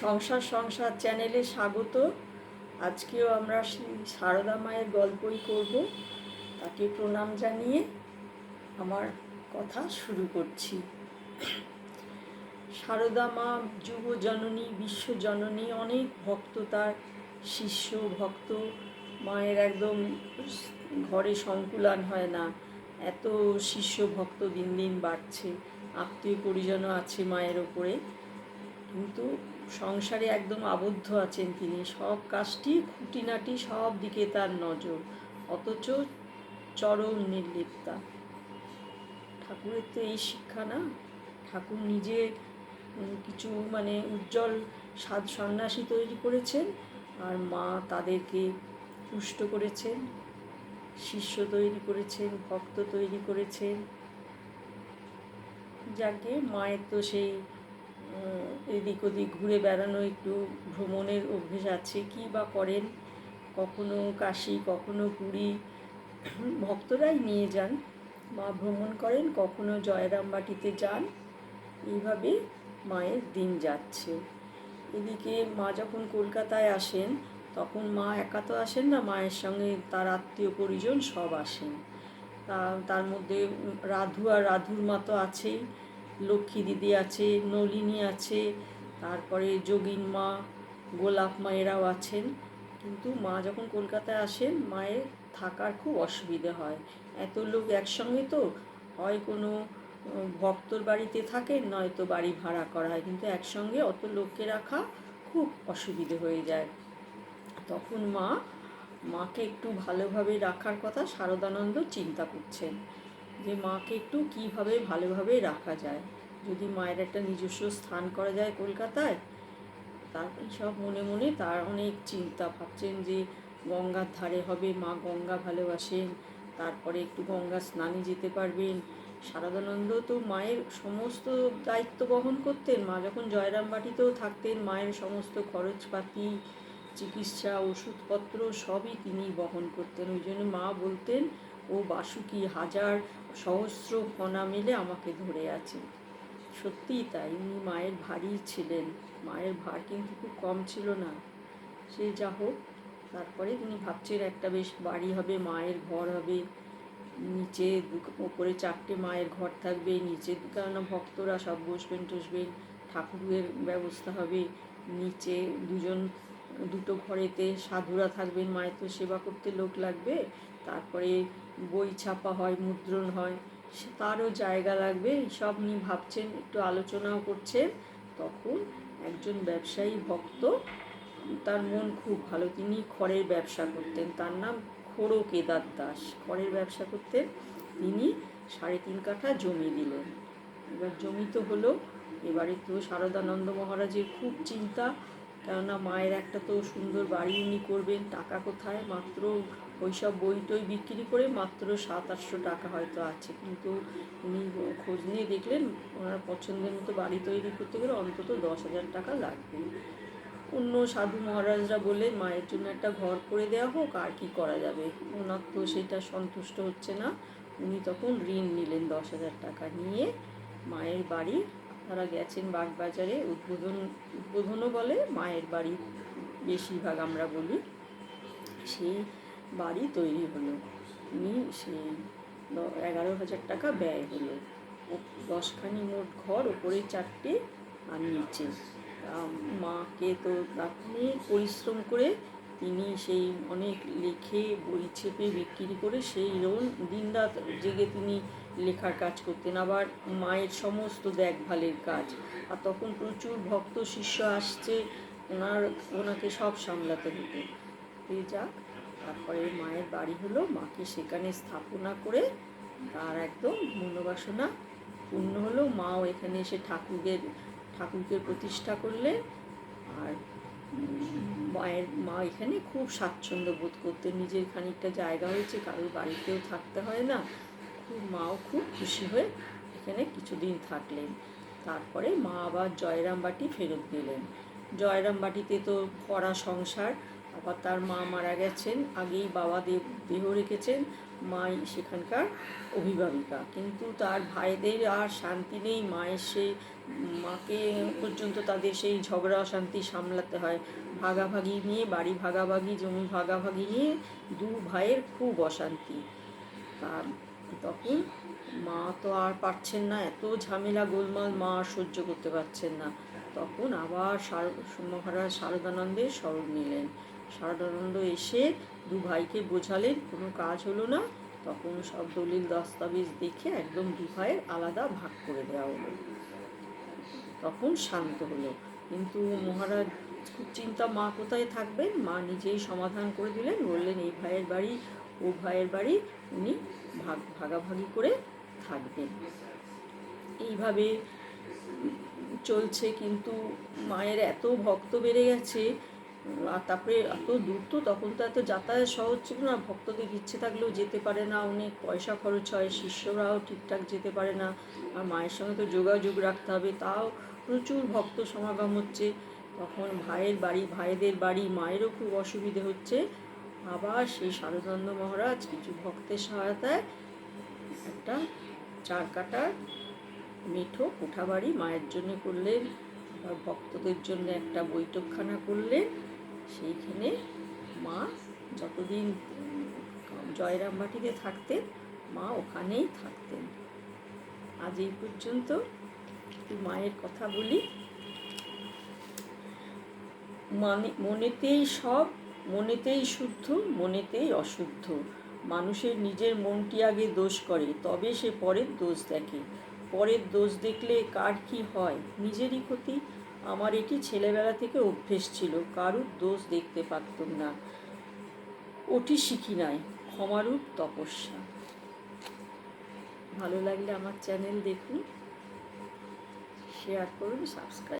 সংসার সংসার চ্যানেলে স্বাগত। আজকেও আমরা সেই সারদা মায়ের গল্পই করব। তাকে প্রণাম জানিয়ে আমার কথা শুরু করছি। সারদা মা যুব জননী, বিশ্ব জননী, অনেক ভক্ত তার শিষ্য, ভক্ত। মায়ের একদম ঘরে সংকুলান হয় না। এত শিষ্য, ভক্ত দিন দিন বাড়ছে। আত্মীয় পরিজনও আছে মায়ের ওপরে। কিন্তু সংসারে একদম আবদ্ধ আছেন তিনি। সব কাজটি খুঁটিনাটি সব দিকে তার নজর। অথচ চরম নির্লিপ্তা ঠাকুরের তো এই শিক্ষা না? ঠাকুর নিজে কিছু মানে উজ্জ্বল সাদ সন্ন্যাসী তৈরি করেছেন আর মা তাদেরকে পুষ্ট করেছেন, শিষ্য তৈরি করেছেন, ভক্ত তৈরি করেছেন। যাকে মায়ের তো সেই এদিক ওদিক ঘুরে বেড়ানো, একটু ভ্রমণের অভ্যেস আছে কি বা করেন? কখনো কাশি, কখনো পুরী? ভক্তরাই নিয়ে যান মা ভ্রমণ করেন, কখনো জয়রামবাটিতে যান। এইভাবে মায়ের দিন যাচ্ছে। এদিকে মা যখন কলকাতায় আসেন, তখন মা একা তো আসেন না, মায়ের সঙ্গে তার আত্মীয় পরিজন সব আসেন। তার মধ্যে রাধু আর রাধুর মা তো আছেই। লক্ষ্মী দিদি আছে, নলিনী আছে, তারপরে যোগিন মা, গোলাপ মা এরাও আছেন। কিন্তু মা যখন কলকাতায় আসেন, মায়ের থাকার খুব অসুবিধে হয়। এত লোক একসঙ্গে তো হয় কোনো ভক্তর বাড়িতে থাকেন, নয়তো বাড়ি ভাড়া করা হয়। কিন্তু একসঙ্গে অত লোককে রাখা খুব অসুবিধে হয়ে যায়। তখন মা, মাকে একটু ভালোভাবে রাখার কথা শারদানন্দ চিন্তা করছেন। যে মাকে একটু কীভাবে ভালোভাবে রাখা যায়। যদি মায়ের একটা নিজস্ব স্থান করা যায় কলকাতায়, তার সব মনে মনে তার অনেক চিন্তা ভাবছেন যে গঙ্গার ধারে হবে, মা গঙ্গা ভালোবাসেন, তারপরে একটু গঙ্গা স্নানে যেতে পারবেন। শারদানন্দ তো মায়ের সমস্ত দায়িত্ব বহন করতেন। মা যখন জয়রামবাটিতেও থাকতেন, মায়ের সমস্ত খরচপাতি, চিকিৎসা, ওষুধপত্র সবই তিনি বহন করতেন। ওই জন্য মা বলতেন ও বাসুকি হাজার সহস্র ফনা মেলে আমাকে ধরে আছে। সত্যিই তাই, উনি মায়ের ভারী ছিলেন। মায়ের ভার কিন্তু খুব কম ছিল না। সে যা হোক, তারপরে তিনি ভাবছেন একটা বেশ বাড়ি হবে, মায়ের ঘর হবে। নিচে ওপরে চারটে মায়ের ঘর থাকবে, নিচে কেননা ভক্তরা সব বসবেন টসবেন ঠাকুরের ব্যবস্থা হবে। নিচে দুজন দুটো ঘরেতে সাধুরা থাকবেন মায়ের তো সেবা করতে লোক লাগবে, তারপরে বই ছাপা হয়, মুদ্রণ হয়, সে তারও জায়গা লাগবে, সব নিয়ে ভাবছেন, একটু আলোচনাও করছেন, তখন একজন ব্যবসায়ী ভক্ত, তার মন খুব ভালো, তিনি খড়ের ব্যবসা করতেন, তার নাম খোড়ো কেদার দাস, খড়ের ব্যবসা করতেন, তিনি সাড়ে তিন কাঠা জমি দিলেন, এবার জমি তো হলো, এবারে তো শারদানন্দ মহারাজের খুব চিন্তা কেননা মায়ের একটা তো সুন্দর বাড়ি উনি করবেন, টাকা কোথায়? মাত্র ওইসব বই টই বিক্রি করে মাত্র সাত আটশো টাকা হয়তো আছে। কিন্তু উনি খোঁজ নিয়ে দেখলেন, ওনার পছন্দের মতো বাড়ি তৈরি করতে গেলে অন্তত দশ হাজার টাকা লাগবে। অন্য সাধু মহারাজরা বললেন, মায়ের জন্য একটা ঘর করে দেওয়া হোক, আর কি করা যাবে? ওনার তো সেটা সন্তুষ্ট হচ্ছে না। উনি তখন ঋণ নিলেন দশ হাজার টাকা নিয়ে মায়ের বাড়ি তারা গেছেন বাগবাজারে, উদ্বোধন, উদ্বোধনও বলে, মায়ের বাড়ি বেশিরভাগ আমরা বলি। সেই বাড়ি তৈরি হলো। উনি সেই এগারো হাজার টাকা ব্যয় হলো। দশখানি মোট ঘর, ওপরে চারটে আর নিচে। মাকে তো আপনি পরিশ্রম করে তিনি সেই অনেক লিখে, বই চেপে বিক্রি করে সেই লোন দিনরাত জেগে তিনি লেখার কাজ করতেন। আবার মায়ের সমস্ত দেখভালের কাজ। আর তখন প্রচুর ভক্ত শিষ্য আসছে, ওনার, ওনাকে সব সামলাতে হতো। যাক, তারপরে মায়ের বাড়ি হলো। মাকে সেখানে স্থাপনা করে তার একদম মনোবাসনা পূর্ণ হলো। মাও এখানে এসে ঠাকুরের ঠাকুরকে প্রতিষ্ঠা করলেন। আর মায়ের, মা এখানে খুব স্বাচ্ছন্দ্য বোধ করতো নিজের খানিকটা জায়গা হয়েছে, কারোর বাড়িতেও থাকতে হয় না। খুব মাও খুব খুশি হয়ে এখানে কিছুদিন থাকলেন। তারপরে মা আবার জয়রামবাটি ফেরত দিলেন। জয়রামবাটিতে তো কড়া সংসার আবার তার মা মারা গেছেন, আগেই বাবা দেব দেহ রেখেছেন, মাই সেখানকার অভিভাবিকা। কিন্তু তার ভাইদের আর শান্তি নেই, মায়ের সেই, মাকে পর্যন্ত তাদের সেই ঝগড়া অশান্তি সামলাতে হয়। ভাগাভাগি নিয়ে, বাড়ি ভাগাভাগি, জমি ভাগাভাগি নিয়ে দু ভাইয়ের খুব অশান্তি। তা তখন মা তো আর পারছেন না, এত ঝামেলা, গোলমাল, মা আর সহ্য করতে পারছেন না। তখন আবার মহারাজ শারদানন্দের স্মরণ নিলেন। শারদানন্দ এসে দু ভাইকে বোঝালেন, কোনো কাজ হলো না। তখন সব দলিল, দস্তাবেজ দেখে একদম দু ভাইয়ের আলাদা ভাগ করে দেওয়া হলো। তখন শান্ত হলো। কিন্তু মহারাজ খুব চিন্তা, মা কোথায় থাকবেন? মা নিজেই সমাধান করে দিলেন, বললেন, এই ভাইয়ের বাড়ি, ও ভাইয়ের বাড়ি, উনি ভাগ, ভাগাভাগি করে থাকবেন। এইভাবে চলছে, কিন্তু মায়ের এত ভক্ত বেড়ে গেছে আর তারপরে এত দূর তো তখন তো এত যাতায়াত সহজ ছিল না। ভক্তদের ইচ্ছে থাকলেও যেতে পারে না। অনেক পয়সা খরচ হয়, শিষ্যরাও ঠিকঠাক যেতে পারে না। আর মায়ের সঙ্গে তো যোগাযোগ রাখতে হবে। তাও প্রচুর ভক্ত সমাগম হচ্ছে। তখন ভাইয়ের বাড়ি, ভাইদের বাড়ি মায়েরও খুব অসুবিধে হচ্ছে। আবার সেই শারদানন্দ মহারাজ কিছু ভক্তের সহায়তায় একটা চার কাটার মিঠো কোঠাবাড়ি মায়ের জন্য করলেন। ভক্তদের জন্য একটা বৈঠকখানা করলেন। সেইখানে মা যতদিন জয়রামবাটিতে থাকতেন, মা ওখানেই থাকতেন। আজ এই পর্যন্ত একটু মায়ের কথা বলি। মানে মনেতেই সব, মনেতেই শুদ্ধ, মনেতেই অশুদ্ধ। মানুষের নিজের মনটি আগে দোষ করে, তবে সে পরের দোষ দেখে। পরের দোষ দেখলে কার কি হয়? নিজেরই ক্ষতি আমার এটি ছেলেবেলা থেকে অভ্যেস ছিল, কারুর দোষ দেখতে পারতাম না। ওটি শিখি নাই, ক্ষমারূপ তপস্যা। ভালো লাগলে আমার চ্যানেল দেখুন শেয়ার করুন সাবস্ক্রাইব